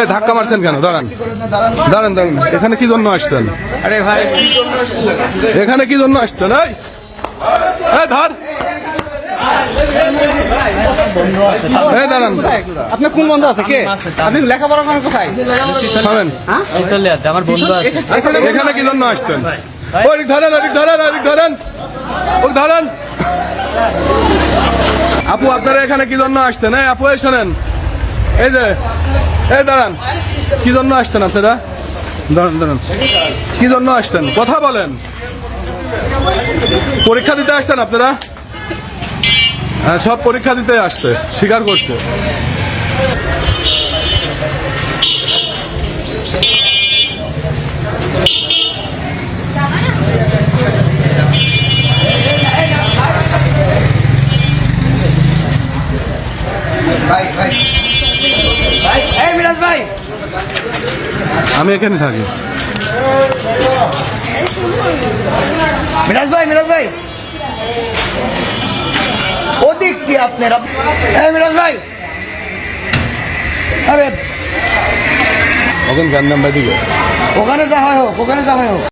এই ধাক্কা মারছেন কেন? দাঁড়ান। দাঁড়ান দাঁড়ান। এখানে কি জন্য আসছেন? আরে ভাই। এখানে কি জন্য আসছেন? এই এই ধর। এই দাঁড়ান। আপনার কোন বন্ধু আছে কে? আপনি লেখাপড়া করেন কোথায়? থামেন। চলে যাচ্ছে আমার বন্ধু আছে। এখানে কি জন্য আসছেন? ওই ধরেন ওই ধরেন ওই ধরেন। ওই ধরেন। আপু আপনারা এখানে কি জন্য আসছেন? আপু এই শোনেন। এই যে এই দাঁড়ান। কি জন্য আসছেন আপনারা? দাঁড়ান দাঁড়ান। কি জন্য আসছেন? কথা বলেন। পরীক্ষা দিতে আসছেন আপনারা? হ্যাঁ সব পরীক্ষা দিতে আসতে স্বীকার করছে ভাই এই মিরাজ ভাই আমি এখানে থাকি। মিরাজ ভাই মিরাজ ভাই। ওদিক কি আপনারা? হ্যাঁ মিরাজ ভাই। আরে ওখানে গান্ধাম দিকে ওখানে যা হয় হোক ওখানে যা হয় হোক।